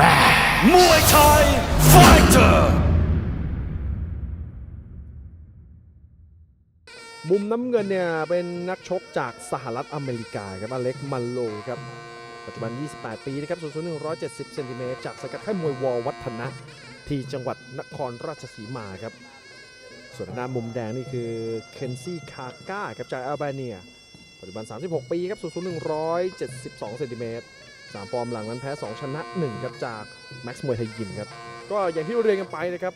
man มวยไทยไฟเตอร์มุมน้ำเงินเนี่ยเป็นนักชกจากสหรัฐอเมริกาครับอเล็กมันโลครับ ปัจจุบัน 28 ปีนะครับสูงสุด170 เซนติเมตรจากสกัดค่ายมวยวอวัฒนะ ที่จังหวัดนครราชสีมาครับ ส่วนทางด้านมุมแดงนี่คือเคนซี่คาก้าครับจากอัลเบเนีย ปัจจุบัน 36 ปีครับสูงสุด172 เซนติเมตร สามฟอร์มหลังนั้นแพ้ 2 ชนะ 1 ครับ จากแม็กซ์มวยไทยยิมครับ ก็อย่างที่เรียนกันไปนะครับ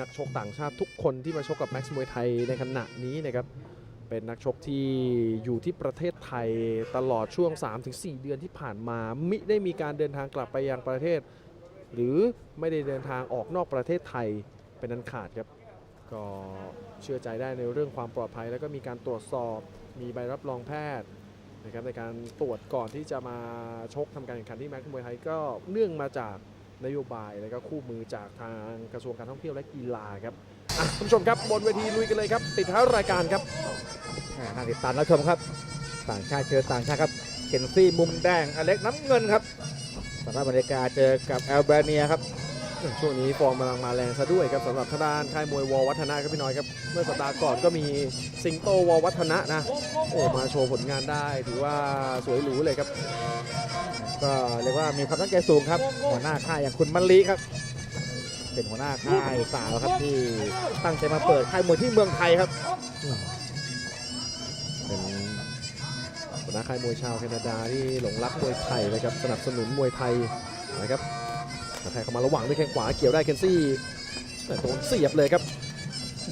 นักชกต่างชาติทุกคนที่มาชกกับแม็กซ์มวยไทยในขณะนี้นะครับเป็นนักชกที่อยู่ที่ประเทศไทยตลอดช่วง 3-4 เดือนที่ผ่านมา มิได้มีการเดินทางกลับไปยังประเทศ หรือไม่ได้เดินทางออกนอกประเทศไทยเป็นนันขาดครับ ก็เชื่อใจได้ในเรื่องความปลอดภัย แล้วก็มีการตรวจสอบ มีใบรับรองแพทย์ นะครับในการตรวจก่อนที่จะมาชกทำการแข่งขันที่แม็กซ์มวยไทยก็เนื่องมาจากนโยบายและก็คู่มือจากทางกระทรวงการท่องเที่ยวและกีฬาครับอะคุณผู้ชมครับบนเวทีลุยกันเลยครับ ติดท้ารายการครับน่าติดตามรับชมครับ ต่างชาติเจอต่างชาติครับเคนซี่มุมแดงอเล็กน้ำเงินครับสหรัฐอเมริกาเจอกับแอลเบเนียครับ ช่วงนี้ฟอร์มกำลังมาแรงซะด้วยครับสำหรับทางด้านค่ายมวยววัฒนะครับพี่น้อยครับ เมื่อสัปดาห์ก่อนก็มีสิงโตววัฒนะนะโอ้มาโชว์ผลงานได้ถือว่าสวยหรูเลยครับ ก็เรียกว่ามีความตั้งใจสูงครับ หัวหน้าค่ายอย่างคุณมะลิครับ เป็นหัวหน้าค่ายสาวครับที่ตั้งใจมาเปิดค่ายมวยที่เมืองไทยครับเป็นหัวหน้าค่ายมวยชาวแคนาดาที่หลงรักมวยไทยเลยครับสนับสนุนมวยไทยนะครับ แทกเข้ามาระหว่างด้วยแข้งขวาเกี่ยวได้เคนซี่แต่โดนเสียบเลยครับ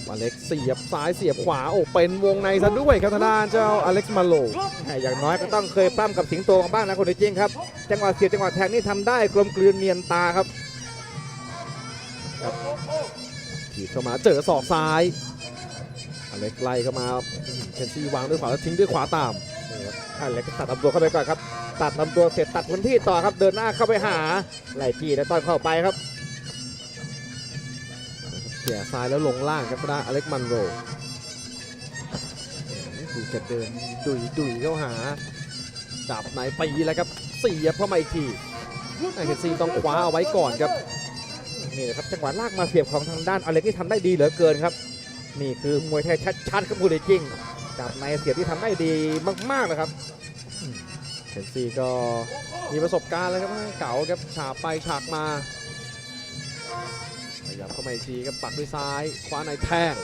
อเล็กเสียบซ้ายเสียบขวาโอ้เป็นวงในซะด้วยครับทางด้านเจ้าอเล็กซ์มาโลอย่างน้อยก็ต้องเคยปล้ำกับสิงโตมาบ้างนะคนจริงครับ จังหวะเสียบจังหวะแทงนี่ทำได้กลมกลืนเนียนตาครับถีบเข้ามาเจอศอกซ้ายอเล็กไล่เข้ามาเคนซี่วางด้วยขวาแล้วทิ้งด้วยขวาตาม อเล็กตัดลำตัวเข้าไปก่อนครับ ตัดลำตัวเสร็จตัดพื้นที่ต่อครับ เดินหน้าเข้าไปหาไล่จี้แล้วต้อนเข้าไปครับเขี่ยซ้ายแล้วลงล่างครับทางด้านอเล็กมันโรดูจะเดินดุยดุยเข้าหา จับในปีแล้วครับเสียบเข้ามาอีกทีไอเคนซี่ต้องคว้าเอาไว้ก่อนครับนี่แหละครับจังหวะลากมาเสียบของทางด้านอเล็กที่ทำได้ดีเหลือเกินครับ นี่คือมวยไทยชัดๆครับพูดจริง จับในเสียบที่ทำได้ดีมากๆนะครับเคนซี่ก็มีประสบการณ์แล้วครับเก๋าครับฉาบไปฉากมาพยายามเข้ามาอีกทีครับปักด้วยซ้ายคว้าในแท่ง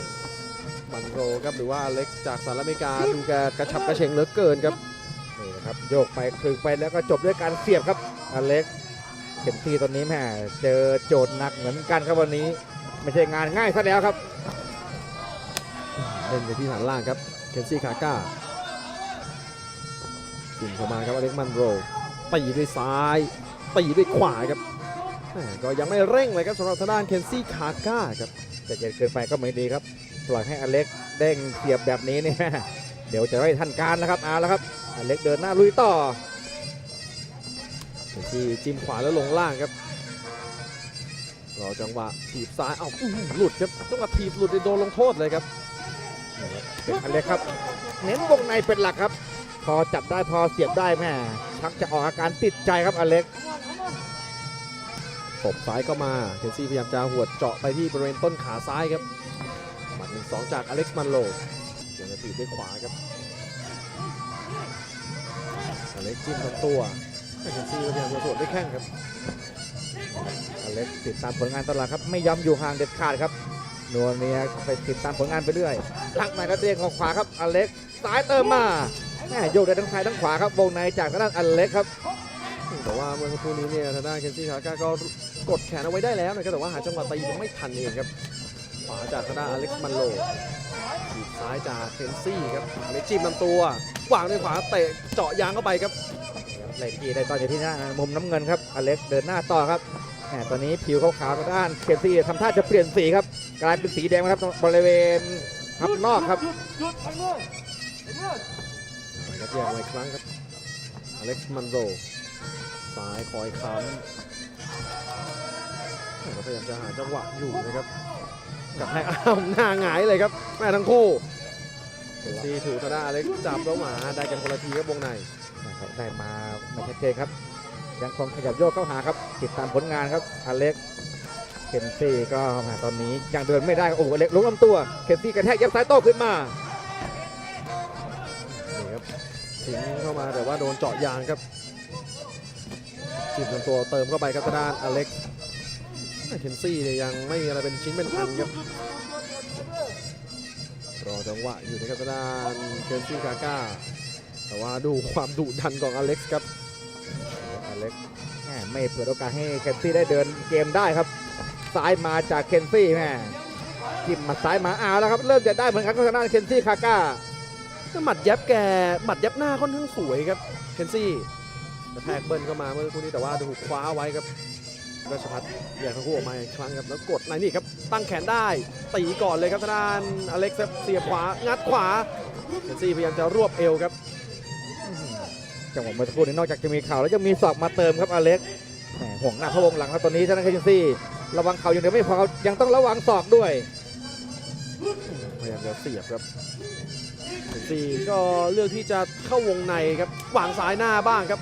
มันโรครับหรือว่าอเล็กจากสหรัฐอเมริกาดูแกกระฉับกระเฉงเหลือเกินครับนี่นะครับโยกไปถึงไปแล้วก็จบด้วยการเสียบครับอเล็กเข็มทีตอนนี้แหมเจอโจทย์หนักเหมือนกันครับวันนี้ ไม่ใช่งานง่ายซะแล้วครับ เล่นไปที่ฐานล่างครับเคนซี่คาก้ายิงเข้ามาครับอเล็กมันโรตีด้วยซ้ายตีด้วยขวาครับก็ยังไม่เร่งเลยครับสำหรับทางด้านเคนซี่คาก้าครับแต่เย็นเกินไปก็ไม่ดีครับ ปล่อยให้อเล็กเด้งเสียบแบบนี้เนี่ยเดี๋ยวจะไม่ทันการนะครับเอาละครับอเล็กเดินหน้าลุยต่อเคนซี่จิ้มขวาแล้วลงล่างครับรอจังหวะถีบซ้ายเอ้าอื้อหือหลุดครับจังหวะถีบหลุดโดนลงโทษเลยครับ เป็นอเล็กครับ เน้นวงในเป็นหลักครับ พอจับได้พอเสียบได้แม่ชักจะออกอาการติดใจครับอเล็กตบซ้ายก็มาเคนซี่พยายามจะหวดเจาะไปที่บริเวณต้นขาซ้ายครับหมัดหนึ่งสองจากอเล็กซ์มันโลเดี๋ยวจะถีด้วยขวาครับอเล็กซ์จิ้มลำตัวเคนซี่พยายามจะสวนด้วยแข้งครับอเล็กติดตามผลงานตลอดครับไม่ยอมอยู่ห่างเด็ดขาดครับ นวลเนียไปติดตามผลงานไปเรื่อยลักในกระเด้งของขวาครับอเล็กซ้ายเติมมาแม่โยกได้ทั้งซ้ายทั้งขวาครับวงในจากทางด้านอเล็กครับแต่ว่าเมื่อสักครู่นี้เนี่ยทางด้านเคนซี่คาก้าก็กดแขนเอาไว้ได้แล้วนะครับแต่ว่าหาจังหวะตียังไม่ทันเองครับขวาจากทางด้านอเล็กซ์มันโลถีบซ้ายจากเคนซี่ครับอเล็กซ์จิ้มลำตัววางด้วยขวาเตะเจาะยางเข้าไปครับไล่จีได้ตอนอยู่ที่หน้ามุมน้ำเงินครับอเล็กเดินหน้าต่อครับ แหมตอนนี้ผิวขาวๆทางด้านเคซี่ทำท่าจะเปลี่ยนสีครับ กลายเป็นสีแดงนะครับบริเวณทับนอกครับไปครับแยกมาอีกครั้งครับอเล็กซ์มันโรซ้ายคอยค้ำก็พยายามจะหาจังหวะอยู่นะครับกับแทงอ้าวหน้าหงายเลยครับ แม่ทั้งคู่เคนซี่ถูกทางด้านอเล็กซ์จับแล้วหมาได้กันคนละทีครับวงในนะครับได้มาไม่ชัดเจนครับ ยังคงขยับโยกเข้าหาครับ ติดตามผลงานครับอเล็กเคนซี่ก็ม่ตอนนี้ยังเดินไม่ได้โอ้อเล็กลุกลำตัวเคนซี่กระแทกยับซ้ายโต้ขึ้นมานี่ครับทิ้งเข้ามาแต่ว่าโดนเจาะยางครับจิ้มลำตัวเติมเข้าไปครับทางด้านอเล็กเคนซี่เนี่ยยังไม่มีอะไรเป็นชิ้นเป็นอันครับรอจังหวะอยู่นะครับทางด้านเคนซี่กาก้าแต่ว่าดูความดุดันของอเล็กซ์ครับ เล็กแหม่ไม่เปิดโอกาสให้เคนซี่ได้เดินเกมได้ครับ ซ้ายมาจากเคนซี่แม่จิ้มมาซ้ายมาอ้าวแล้วครับ เริ่มจะได้เหมือนกันกับทางด้านเคนซี่คาก้าก็หมัดยับแกหมัดยับหน้าค่อนข้างสวยครับเคนซี่กระแทกเบิ้ลเข้ามาเมื่อคู่นี้แต่ว่าถูกคว้าไว้ครับราชพัฒน์แยกทั้งคู่ออกมาอีกครั้งครับแล้วกดในนี่ครับตั้งแขนได้ตีก่อนเลยครับทางด้านอเล็กซ์เสียบขวางัดขวาเคนซี่พยายามจะรวบเอวครับ จังหวะเมื่อสักครู่นี้นอกจากจะมีเข่าแล้วยังมีศอกมาเติมครับอเล็กแหม่ห่วงหน้าพะวงหลังครับตอนนี้ทางด้านเคนซี่ ระวังเข่าอย่างเดียวไม่พอยังต้องระวังศอกด้วยพยายามจะเสียบครับเคนซี่ก็เลือกที่จะเข้าวงในครับวางซ้ายหน้าบ้างครับ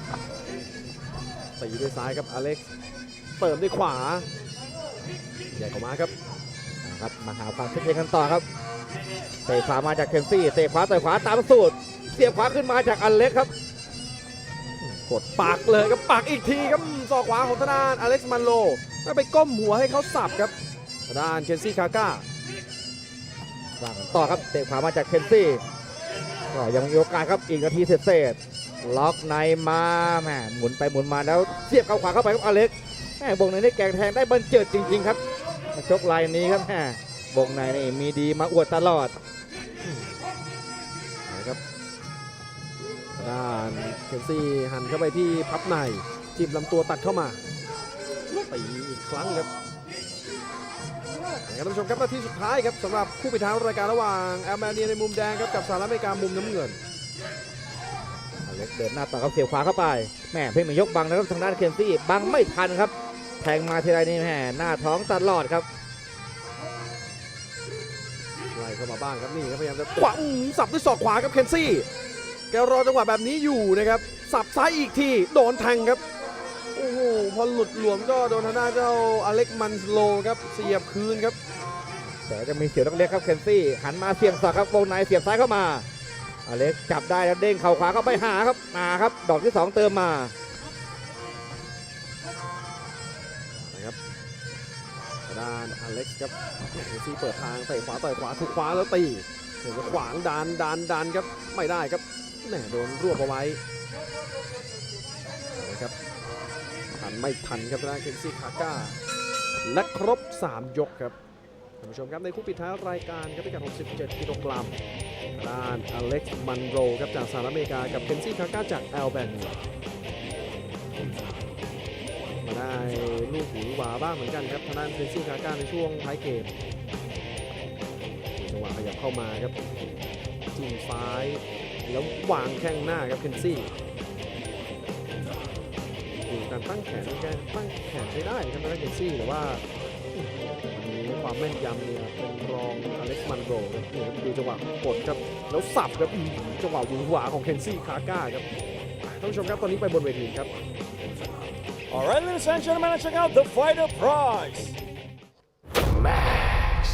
ตีด้วยซ้ายครับอเล็กซ์เติมด้วยขวาใหญ่เข้ามาครับนะครับมาหาความชัดเจนกันต่อครับเตะขวามาจากเคนซี่เตะขวาเตะขวาตามสูตรเสียบขวาขึ้นมาจากอเล็กครับ กดปักเลยครับปักอีกทีครับศอกขวาของทางด้านอเล็กซ์มันโลแล้วไปก้มหัวให้เขาสับครับทางด้านเคนซี่คาก้าว่างกันต่อครับเตะขวามาจากเคนซี่ก็ยังมีโอกาสครับอีกนาทีเศษๆล็อกในมาแหมหมุนไปหมุนมาแล้วเสียบเข้าขวาเข้าไปครับอเล็กแหมบงในนี่แกงแทงได้บันเจิดจริง ๆ ครับมาชกลายนี้ครับแหมบงในนี่มีดีมาอวดตลอดนะครับทาง ด้านเคนซี่หันเข้าไปที่พับในจิ้มลำตัวตัดเข้ามาตีอีกครั้งครับนะครับท่านผู้ชมครับนาทีสุดท้ายครับสำหรับคู่ปิดท้ายรายการระหว่างแอลแมเนียในมุมแดงครับกับสหรัฐอเมริกามุมน้ำเงินอเล็กเดินหน้าต่อครับเสียบขวาเข้าไปแหม่เพ่งมายกบังนะครับทางด้านเคนซี่บังไม่ทันครับแทงมาทีไรนี่แหม่หน้าท้องตลอดครับไล่เข้ามาบ้างครับนี่ครับพยายามจะขวาอื้อสับด้วยศอกขวาครับเคนซี่ แกรอจังหวะแบบนี้อยู่นะครับ สับซ้ายอีกทีโดนแทงครับ โอ้โหพอหลุดหลวมก็โดนทางด้านเจ้าอเล็กมันสโลครับเสียบคืนครับ แต่จะมีเสียวเล็กครับเคนซี่หันมาเสียบศอกครับวงในเสียบซ้ายเข้ามา อเล็กจับได้แล้วเด้งเข่าขวาเข้าไปหาครับมาครับ ดอกที่สองเติมมาครับด้านอเล็กครับเคนซี่เปิดทางเตะขวาต่อยขวาถูกขวาแล้วตีขวางดันดันดันครับไม่ได้ครับ แหมโดนรวบเอาไว้นะครับทันไม่ทันครับทางเคนซี่คาก้า และครบ 3 ยกครับท่านผู้ชมครับในคู่ปิดท้ายรายการครับพิกัด 67 กิโลกรัมทางด้านอเล็กซ์มันโรครับจากสหรัฐอเมริกากับเคนซี่คาก้าจากแอลแบนีมาได้ลูกหูหวาบ้างเหมือนกันครับทางด้านเฟนซี่คาก้าในช่วงท้ายเกมจังหวะขยับเข้ามาครับจิ้มซ้าย แล้ววางแข้งหน้าครับเคนซี่ดูการตั้งแขนแกตั้งแขนใช้ได้ครับทางด้านเคนซี่แต่ว่าวันนี้ความแม่นยำเนี่ยเป็นรองอเล็กซ์มันโรครับนี่ครับดูจังหวะกดครับแล้วสับครับจังหวะหวือหวาของเคนซี่คาก้าครับท่านผู้ชมครับตอนนี้ไปบนเวทีครับ All right, ladies and gentlemen, check out the fighter prize.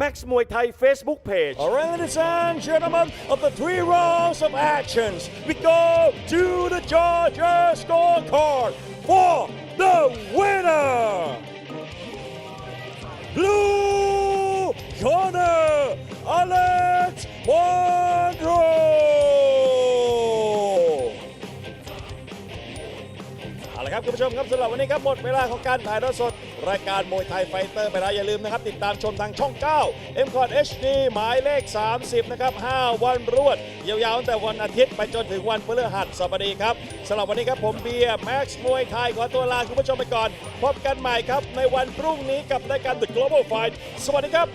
Max มวยไทย Facebook Page All right ladies and gentlemen of the three rounds of actions we go to the judges scorecard for the winner Blue corner Alex Monroe เอาละครับคุณผู้ชมครับสำหรับวันนี้ครับหมดเวลาของการถ่ายทอดสด รายการมวยไทยไฟเตอร์ไปแล้วอย่าลืมนะครับ ติดตามชมทางช่อง 9 m c o t HD หมายเลข 30 นะครับ 5 วันรวด ยาวๆตั้งแต่วันอาทิตย์ไปจนถึงวันพฤหัสบดีครับสำหรับวันนี้ครับผมเบียร์แม็กซ์มวยไทยขอตัวลาคุณผู้ชมไปก่อน พบกันใหม่ครับในวันพรุ่งนี้กับรายการ The Global Fight สวัสดีครับ